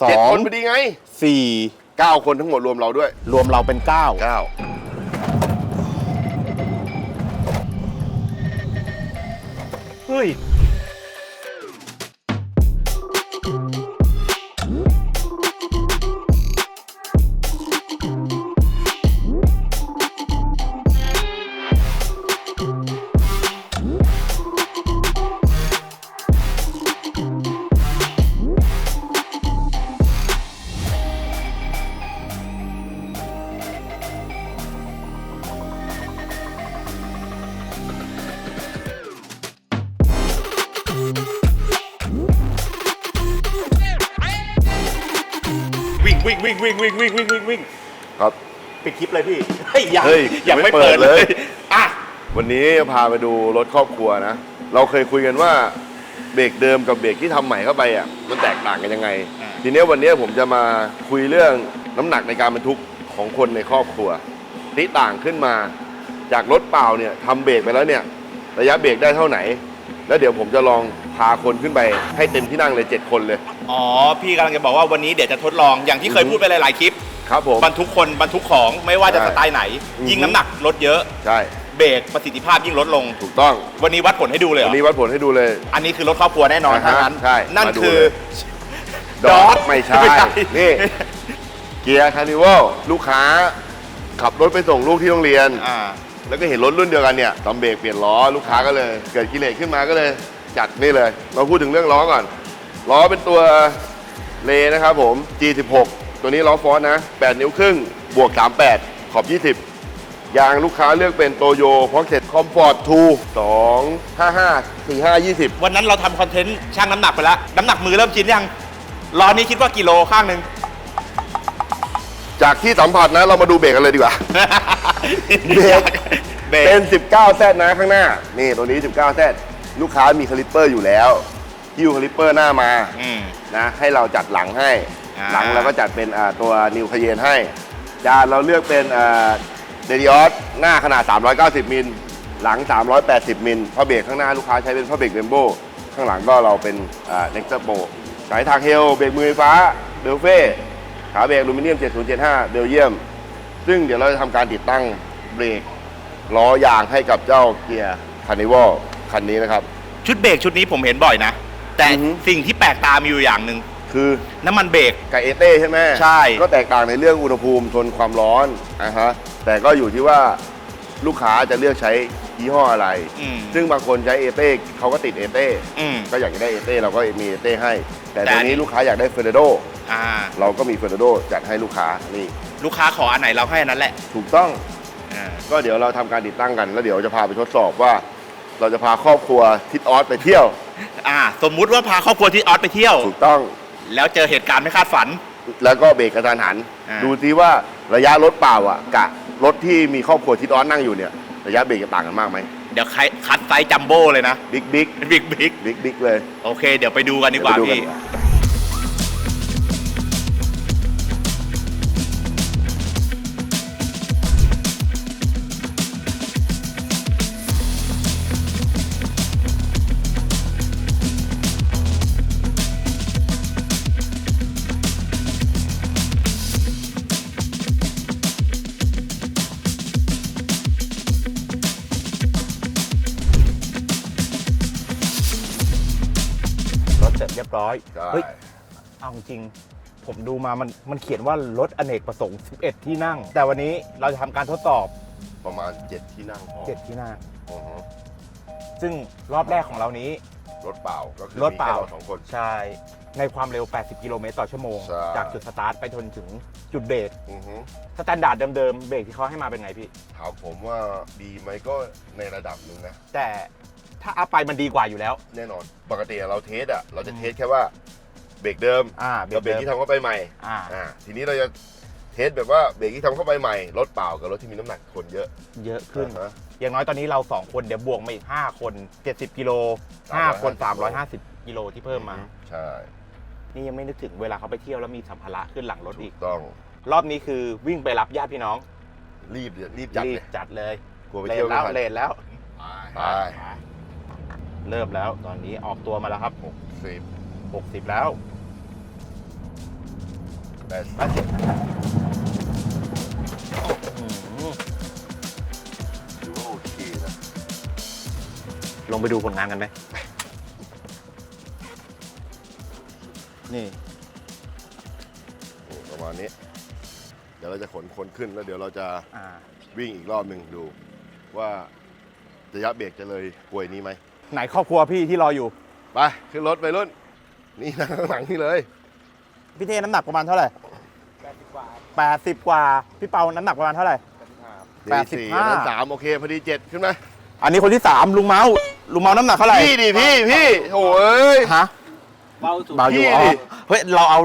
สอเจ็ดงคนพอดีไงสี่เก้าคนทั้งหมดรวมเราด้วยรวมเราเป็นเก้าเก้าเฮ้ย วิ่งวิ่งวิ่งวิ่งวิ่งวิ่งวิ่งวิ่งวิ่งครับ ปิดคลิปเลยพี่เฮ้ยยังเฮ้ยยังไม่ยังไม่เปิเปิดดเลเลยยอะวันนี้พาไปดูรถครอบครัวนะ เราเคยคุยกันว่าเบรกเดิมกับเบรกที่ทำใหม่เข้าไปอะมันแตกต่างกันยังไง ทีเนี้ยวันเนี้ยผมจะมาคุยเรื่องน้ำหนักในการบรรทุกของคนในครอบครัวที่ต่างขึ้นมาจากรถเปล่าเนี่ยทำเบรกไปแล้วเนี่ย ระยะเบรกได้เท่าไหน แล้วเดี๋ยวผมจะลองพาคนขึ้นไปให้เต็มที่นั่งเลยเจ็ดคนเลย อ๋อ พี่กำลังจะบอกว่าวันนี้เดี๋ยวจะทดลองอย่างที่เคยอือฮึพูดไปหลายๆคลิปครับผม บรรทุกคนบรรทุกของไม่ว่าจะใช่สไตล์ไหน อือฮึ ยิ่งน้ำหนักลดเยอะ ใช่ เบรกประสิทธิภาพยิ่งลดลง ถูกต้องวันนี้วัดผลให้ดูเลยเหรวันอนี้วัดผลให้ดูเลย อันนี้คือรถครอบครัวแน่นอนอ่าฮะทั้งนั้นใช่นั่นมาดูคือ เลยดอทไม่ใช่ นี่ เกียร์คาร์นิวัลลูกค้า ขับรถไปส่งลูกที่โรงเรียน อ่า แล้วก็เห็นรถรุ่นเดียวกันเนี่ยตอมเบรกเปลี่ยนล้อลูกค้าก็เลย เกิดกิเลสขึ้นมาก็เลย จัดนี่เลย มาพูดถึงเรื่องล้อก่อน ล้อเป็นตัวเลนะครับผม G16 ตัวนี้ล้อฟอสนะ 8 นิ้วครึ่ง บวก 38 ขอบ 20 ยางลูกค้าเลือกเป็นโตโยพ็อกเก็ตคอมฟอร์ต2 55 45 20วันนั้นเราทำคอนเทนต์ช่างน้ำหนักไปแล้ว น้ำหนักมือเริ่มชินยังล้อนี้คิดว่ากิโลข้างหนึ่ง จากที่สัมผัสนะเรามาดูเบรกกันเลยดีกว่า เบรก เบรกเป็น 19แซดนะข้างหน้า นี่ตัวนี้ 19แซด ลูกค้ามีคาลิปเปอร์อยู่แล้วฮิ้วคาลิปเปอร์หน้ามาอืม นะให้เราจัดหลังให้ อ่า หลังเราก็จัดเป็นอ่าตัวนิวคเยนให้จานเราเลือกเป็นเดดิออสหน้าขนาด 390 มิล หลัง 380 มิลเพราะเบรกข้างหน้าลูกค้าใช้เป็นเพราะเบรกเบมโบข้างหลังก็เราเป็นเน็กเตอร์โบสายทางเฮลเบรกมือไฟฟ้าเบลเฟ่ขาเบรกอลูมิเนียม 7075 เบลเยียม ซึ่งเดี๋ยวเราจะทำการติดตั้งเบรกล้อยางให้กับเจ้าเกียร์คาร์นิวัล คันนี้นะครับ ชุดเบรกชุดนี้ผมเห็นบ่อยนะ แต่อือฮึ สิ่งที่แปลกตามีอยู่อย่างหนึ่งคือน้ำมันเบรก กับเอเต้ใช่ไหมใช่ ก็แตกต่างในเรื่องอุณหภูมิทนความร้อนนะฮะแต่ก็อยู่ที่ว่าลูกค้าจะเลือกใช้ยี่ห้ออะไร อืมซึ่งบางคนใช้เอเต้เขาก็ติดเอเต้อืม ก็อยากจะได้เอเต้เราก็มีเอเต้ให้ แต่แต่ตัวอันนี้ นี้ลูกค้าอยากได้เฟอร์เรโดอ่า เราก็มีเฟอร์เรโดจัดให้ลูกค้านี่ลูกค้าขออันไหนเราให้อันนั้นแหละถูกต้อง อ่าก็เดี๋ยวเราทำการติดตั้งกัน แล้วเดี๋ยวจะพาไปทดสอบว่า เราจะพาครอบครัวทิดออสไปเที่ยว อ่า สมมุติว่าพาครอบครัวที่ออสไปเที่ยว ถูกต้องแล้วเจอเหตุการณ์ไม่คาดฝัน แล้วก็เบรกกระทันหัน อ่า ดูซิว่าระยะรถเปล่าอะกับรถที่มีครอบครัวทิดออสนั่งอยู่เนี่ยระยะเบรกจะต่างกันมากไหมเดี๋ยวใครคัดไซส์จัมโบ้เลยนะ บิ๊กบิ๊กบิ๊กบิ๊กบิ๊กบิ๊กเลย โอเค เดี๋ยวไปดูกันดีกว่าเดี๋ยวไปดูพี่กันรถเสร็ บร้อยใช่ เฮ้ยเอาจริง ผมดูมามันมันเขียนว่ารถอเนกประสงค์ 11 ที่นั่ง แต่วันนี้เราจะทำการทดสอบ ประมาณ 7 ที่นั่งพอ7 ที่นั่ง อือฮึซึ่งรอบแรกของเรานี้ รถเปล่าก็คือรถเปล่า มีแค่สองคน ใช่ ในความเร็ว 80 กิโลเมตรต่อชั่วโมง ใช่ จากจุดสตาร์ทไปจนถึงจุดเบรก อือฮึสแตนดาร์ดเดิมๆ เบรกที่เขาให้มาเป็นไงพี่ ถามผมว่าดีไหมก็ในระดับหนึ่งนะ แต่ ถ้าอัพไปมันดีกว่าอยู่แล้ว แน่นอน ปกติเราเทสอะเราจะเทสแค่ว่าเบรกเดิมอ่ากับเบรกที่ทำเข้าไปใหม่อ่าอ่าทีนี้เราจะเทสแบบว่าเบรกที่ทำเข้าไปใหม่รถเปล่ากับรถที่มีน้ำหนักคนเยอะ เยอะขึ้น อ่าฮะ อย่างน้อยตอนนี้เรา 2 คนเดี๋ยวบวกมาอีก 5 คน 70 กิโล 5 คน 350 กิโลที่เพิ่มมา ใช่นี่ยังไม่นึกถึงเวลาเขาไปเที่ยวแล้วมีสัมภาระขึ้นหลังรถถูอีก กต้องรอบนี้คือวิ่งไปรับญาติพี่น้องรีบรีบจัดรีเลบยจัดเลยกลัวไปเลเที่ยวนไม่แล้วทันเลนแล้ว ไป เริ่มแล้ว ตอนนี้ออกตัวมาแล้วครับสิบ60 แล้วแปดแปดสิบอืมถือว่าโอเคนะลงไปดูผลงานกันไหม นี่ นี่ประมาณนี้ เดี๋ยวเราจะขนคนขึ้นแล้วเดี๋ยวเราจะอ่า วิ่งอีกรอบหนึ่งดู ว่าระยะเบรกจะเลยกลวยนี้ไหม ไหนครอบครัวพี่ที่รออยู่ ไปขึ้นรถไปรุ่น นี่นะข้างหลังนี่เลย พี่เทน้ำหนักประมาณเท่าไหร่แปดสิบกว่า พี่เปาน้ำหนักประมาณเท่าไหร่ แปดสิบสี่ห้าอันนั้นสามโอเค พอดีเจ็ดขึ้นไหมอันนี้คนที่สามลุงเมาส์ลุงเมาส์น้ำหนักเท่าไหร่พี่ดิพี่พี่โอ้ย ฮะเบาสุดเบาอยู่พี่อ๋อดิเฮ้ยเราเอา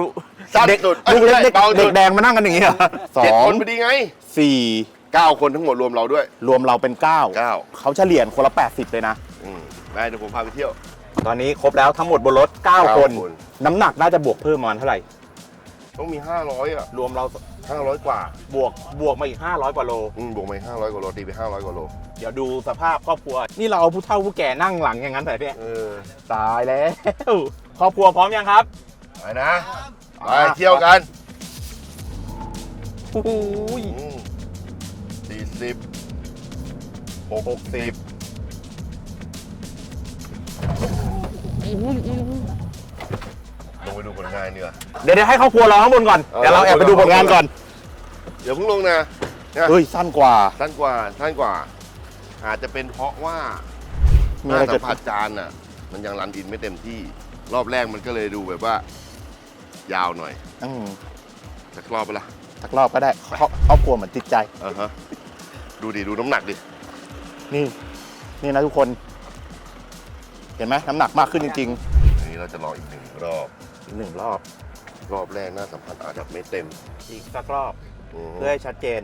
สั้นเด็กสุดลูกเล็กเอ้ยเด็กเบาสุด เด็กแดงมานั่งกันอย่างเงี้ยสอเจ็ดงคนพอดีไงสี่เก้าคนทั้งหมดรวมเราด้วยรวมเราเป็นเก้าเก้าเขาเฉลี่ยคนละ 80 เลยนะ อืม ได้เดี๋ยวผมพาไปเที่ยว ตอนนี้ครบแล้วทั้งหมดบนรถ9เก้าคน คน น้ำหนักน่าจะบวกเพิ่มประมาณเท่าไหร่ ต้องมีห้าร้อยอะ รวมเราห้าร้อยกว่าบวกบวกมาอีก 500 กว่าโล อืมบวกไปห้าร้อยกว่าโลตีไปห้าร้อยกว่าโลเดี๋ยวดูสภาพครอบครัว นี่เราเอาผู้เฒ่าผู้แก่นั่งหลังอย่างนั้นแต่เนี่ยเออตายแล้ว ครอบครัวพร้อมยังครับ ไปนะไปเที่ยวกันโอ้โหสี่สิบหกสิบ ลงไปดูผลงานดีกว่า เดี๋ยวเดี๋ยวให้ครอบครัวเราข้างบนก่อน เดี๋ยวเราแอบไปดูผลงานก่อน เดี๋ยวเพิ่งลงนะเนี่ยเฮ้ยสั้นกว่าสั้นกว่าสั้นกว่า อาจจะเป็นเพราะว่ามีหอะไรน้าเกิสัดมผัสจานน่ะ มันยังรันอินไม่เต็มที่ รอบแรกมันก็เลยดูแบบว่า ยาวหน่อยอืมสักรอบไปละสักรอบก็ได้ครอบครอบครัวเหมือนติดใจอ่าฮะดูดิดูน้ำหนักดินี่ นี่นะทุกคน เห็นไหมน้ำหนักมากขึ้นจริงอันนี้เราจะรออีกหนึ่งรอบ ๆอีกหนึ่งรอบรอบแรกหน้าสัมผัสอาจจะไม่เต็มอีกสักรอบอืมเพื่อให้ชัดเจน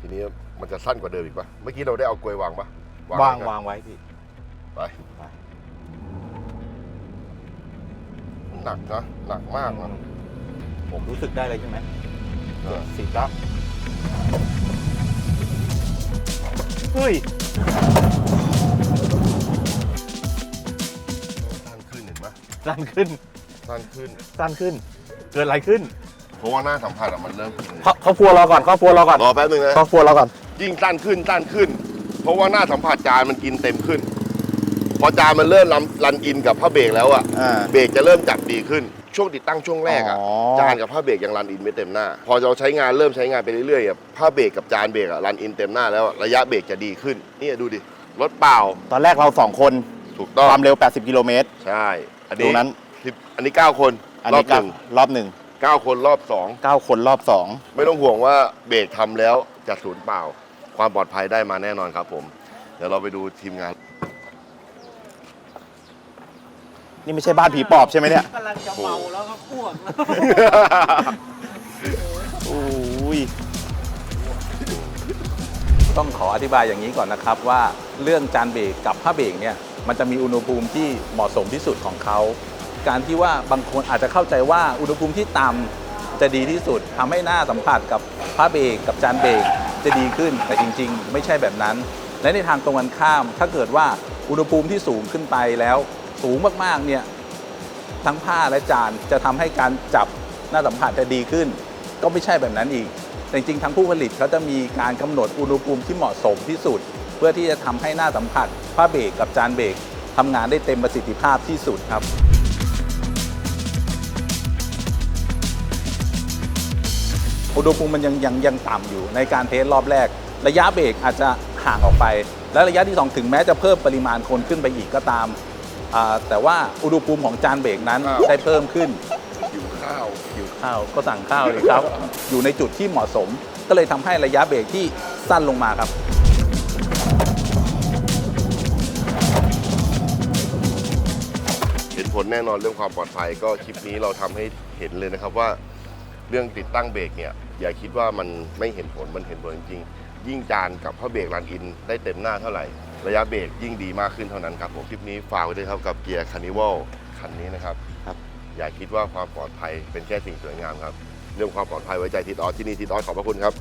ทีนี้มันจะสั้นกว่าเดิมอีกปะเมื่อกี้เราได้เอากลวยวางปะวางไกันวางไว้พี่ ไปไป หนักนะหนักมากนะ ผมรู้สึกได้เลยใช่ไหมเออสิบแล้วเฮ้ย สั้นขึ้นสั้นขึ้น สั้นขึ้น เกิดอะไรขึ้น เพราะว่าหน้าสัมผัสอะมันเริ่มครอบครอบครัวเราก่อนครอบครัวเราก่อนรอแป๊บนึงนะ ครอบครัวเราก่อน ยิ่งสั้นขึ้นสั้นขึ้น เพราะว่าหน้าสัมผัสจานมันกินเต็มขึ้น พอจานมันเริ่มรันรันอินกับผ้าเบรกแล้วอะอ่า เบรกจะเริ่มจับดีขึ้น ช่วงติดตั้งช่วงแรกอะอ๋อ จานกับผ้าเบรกยังรันอินไม่เต็มหน้า พอเราใช้งานเริ่มใช้งานไปเรื่อยๆอะผ้าเบรกกับจานเบรกอะรันอินเต็มหน้าแล้วอะระยะเบรกจะดีขึ้นนี่ดูดิรถเปล่าตอนแรกเราสองคนถูกต้องความเร็ว 80 กิโลเมตร ใช่ อันตรนี้งนั้นสิบอันนี้เก้าคนอันรอนี้บหเก้านึ่งรอบหนึ่งเก้าคนรอบสองเก้าคนรอบสองไม่ต้องห่วงว่าเบรกทำแล้วจะสูญเปล่า ความปลอดภัยได้มาแน่นอนครับผม เดี๋ยวเราไปดูทีมงาน นี่ไม่ใช่บ้านผีปอบใช่ไหมเนี่ยกำลังจะเมาแล้วก็อ้วกแล้วโอ้ย ต้องขออธิบายอย่างนี้ก่อนนะครับว่าเรื่องจานเบรกกับผ้าเบรกเนี่ย มันจะมีอุณหภูมิที่เหมาะสมที่สุดของเขา การที่ว่าบางคนอาจจะเข้าใจว่าอุณหภูมิที่ต่ำจะดีที่สุดทำให้หน้าสัมผัสกับผ้าเบรกกับจานเบรกจะดีขึ้นแต่จริง ๆ ไม่ใช่แบบนั้น และในทางตรงกันข้าม ถ้าเกิดว่าอุณหภูมิที่สูงขึ้นไปแล้ว สูงมากๆเนี่ยทั้งผ้าและจานจะทำให้การจับหน้าสัมผัสจะดีขึ้น ก็ไม่ใช่แบบนั้นอีกแต่จริงๆทั้งผู้ผลิตเขาจะมีการกำหนดอุณหภูมิที่เหมาะสมที่สุด เพื่อที่จะทำให้หน้าสัมผัสผ้าเบรกกับจานเบรกทำงานได้เต็มประสิทธิภาพที่สุดครับอุณหภูมิมันยังยังยังต่ำอยู่ในการเทสรอบแรก ระยะเบรกอาจจะห่างออกไป และระยะที่ 2 ถึงแม้จะเพิ่มปริมาณคนขึ้นไปอีกก็ตามอ่าแต่ว่าอุณหภูมิของจานเบรกนั้นอ้าวได้เพิ่มขึ้นหิวข้าวหิวข้าวก็สั่งข้าวเลยครับ อยู่ในจุดที่เหมาะสม ก็เลยทำให้ระยะเบรกที่สั้นลงมาครับ เห็นผลแน่นอนเรื่องความปลอดภัย ก็คลิปนี้เราทำให้เห็นเลยนะครับว่าเรื่องติดตั้งเบรกเนี่ยอย่าคิดว่ามันไม่เห็นผลมันเห็นผลจริงๆ ยิ่งจานกับผ้าเบรกรันอิน ได้เต็มหน้าเท่าไหร่ ระยะเบรกยิ่งดีมากขึ้นเท่านั้นครับผมคลิปนี้ฝากไว้ด้วยครับกับเกียร์คานิวัลคันนี้นะครับครับอย่าคิดว่าความปลอดภัยเป็นแค่สิ่งสวยงามครับเรื่องความปลอดภัยไว้ใจทิดออสที่นี่ทิดออสขอบพระคุณครับ